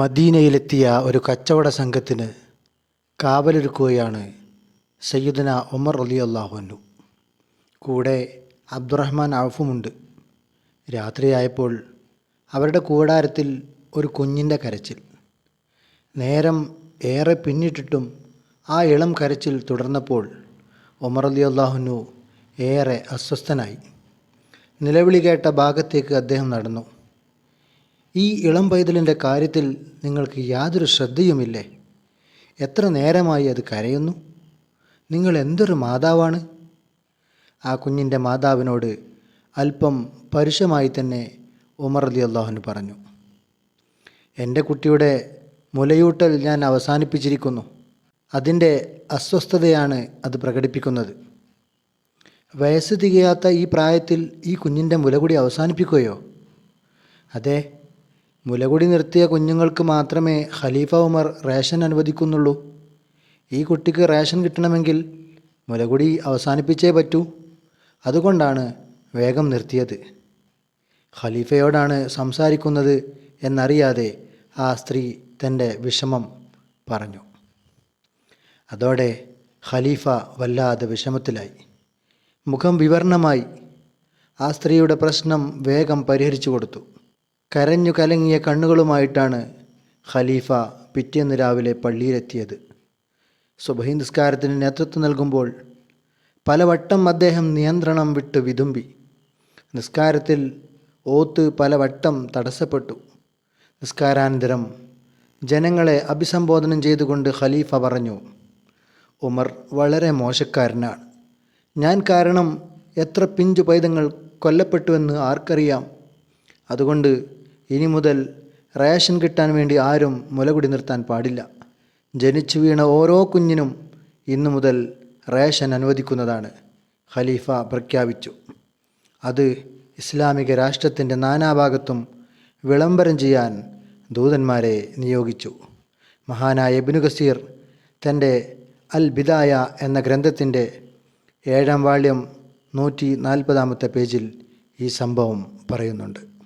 മദീനയിലെത്തിയ ഒരു കച്ചവട സംഘത്തിന് കാവലൊരുക്കുകയാണ് സയ്യിദന ഉമർ അലി അള്ളാഹുനു കൂടെ അബ്ദുറഹ്മാൻ ഔഫുമുണ്ട് രാത്രിയായപ്പോൾ അവരുടെ കൂടാരത്തിൽ ഒരു കുഞ്ഞിന്റെ കരച്ചിൽ. നേരം ഏറെ പിന്നിട്ടിട്ടും ആ ഇളം കരച്ചിൽ തുടർന്നപ്പോൾ ഉമർ അലി അള്ളാഹുനു ഏറെ അസ്വസ്ഥനായി. നിലവിളി കേട്ട ഭാഗത്തേക്ക് അദ്ദേഹം നടന്നു. ഈ ഇളം പൈതലിന്റെ കാര്യത്തിൽ നിങ്ങൾക്ക് യാതൊരു ശ്രദ്ധയുമില്ലേ? എത്ര നേരമായി അത് കരയുന്നു? നിങ്ങൾ എന്തൊരു മാതാവാണ്? ആ കുഞ്ഞിന്റെ മാതാവിനോട് അല്പം പരുഷമായി തന്നെ ഉമർ അലി അള്ളാഹുന് പറഞ്ഞു. എന്റെ കുട്ടിയുടെ മുലയൂട്ടൽ ഞാൻ അവസാനിപ്പിച്ചിരിക്കുന്നു. അതിന്റെ അസ്വസ്ഥതയാണ് അത് പ്രകടിപ്പിക്കുന്നത്. വയസ്സ് തികയാത്ത ഈ പ്രായത്തിൽ ഈ കുഞ്ഞിന്റെ മുലകൂടി അവസാനിപ്പിക്കുകയോ? അതെ മുലകുടി നിർത്തിയ കുഞ്ഞുങ്ങൾക്ക് മാത്രമേ ഖലീഫ ഉമർ റേഷൻ അനുവദിക്കുന്നുള്ളൂ. ഈ കുട്ടിക്ക് റേഷൻ കിട്ടണമെങ്കിൽ മുലകുടി അവസാനിപ്പിച്ചേ പറ്റൂ. അതുകൊണ്ടാണ് വേഗം നിർത്തിയത്. ഖലീഫയോടാണ് സംസാരിക്കുന്നത് എന്നറിയാതെ ആ സ്ത്രീ തന്റെ വിഷമം പറഞ്ഞു. അതോടെ ഖലീഫ വല്ലാതെ വിഷമത്തിലായി. മുഖം വിവർണമായി ആ സ്ത്രീയുടെ പ്രശ്നം വേഗം പരിഹരിച്ചു കൊടുത്തു. കരഞ്ഞു കലങ്ങിയ കണ്ണുകളുമായിട്ടാണ് ഖലീഫ പിറ്റേന്ന് രാവിലെ പള്ളിയിലെത്തിയത്. സുബഹി നിസ്കാരത്തിന് നേതൃത്വം നൽകുമ്പോൾ പലവട്ടം അദ്ദേഹം നിയന്ത്രണം വിട്ട് വിതുമ്പി. നിസ്കാരത്തിൽ ഓത്ത് പലവട്ടം തടസ്സപ്പെട്ടു. നിസ്കാരാനന്തരം ജനങ്ങളെ അഭിസംബോധനം ചെയ്തുകൊണ്ട് ഖലീഫ പറഞ്ഞു ഉമർ വളരെ മോശക്കാരനാണ്. ഞാൻ കാരണം എത്ര പിഞ്ചു പൈതങ്ങൾ കൊല്ലപ്പെട്ടുവെന്ന് ആർക്കറിയാം. അതുകൊണ്ട് ഇനി മുതൽ റേഷൻ കിട്ടാൻ വേണ്ടി ആരും മുലകുടി നിർത്താൻ പാടില്ല. ജനിച്ചു വീണ ഓരോ കുഞ്ഞിനും ഇന്നു മുതൽ റേഷൻ അനുവദിക്കുന്നതാണ്. ഖലീഫ പ്രഖ്യാപിച്ചു. അത് ഇസ്ലാമിക രാഷ്ട്രത്തിന്റെ നാനാഭാഗത്തും വിളംബരം ചെയ്യാൻ ദൂതന്മാരെ നിയോഗിച്ചു. മഹാനായ ഇബ്നു ഗസീർ തന്റെ അൽ ബിദായ എന്ന ഗ്രന്ഥത്തിന്റെ ഏഴാം വാള്യം നൂറ്റി നാൽപ്പതാമത്തെ പേജിൽ ഈ സംഭവം പറയുന്നുണ്ട്.